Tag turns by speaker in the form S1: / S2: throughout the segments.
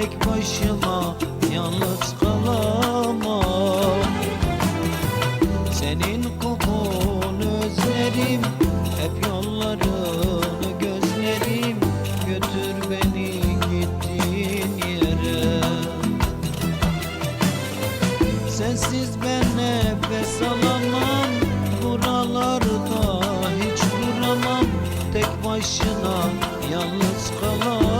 S1: Tek başıma yalnız kalamam. Senin kokunu özlerim Hep yollarını gözlerim. Götür beni gittiğin yere. Sensiz ben nefes alamam Buralarda hiç duramam. Tek başına yalnız kalamam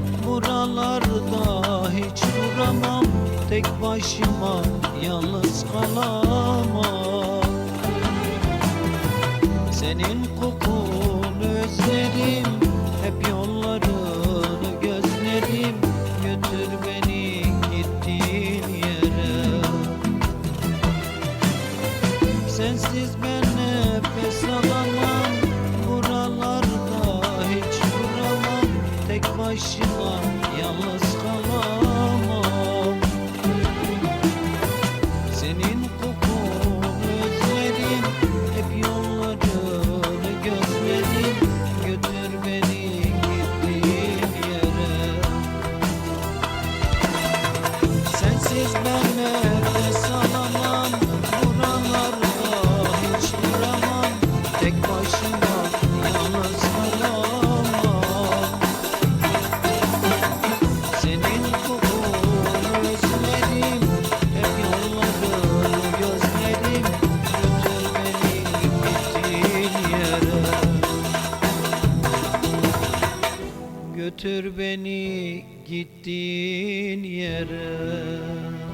S1: Buralarda hiç duramam. Tek başıma yalnız kalamam. Senin kokunu özlerim Hep yollarını gözlerim Götür beni gittiğin yere. Sensiz ben yalnız kalamam. Senin kokunu özlerim Hep yollarını gözlerim Götür beni gittiğin yere. Sensiz ben Götür beni gittiğin yere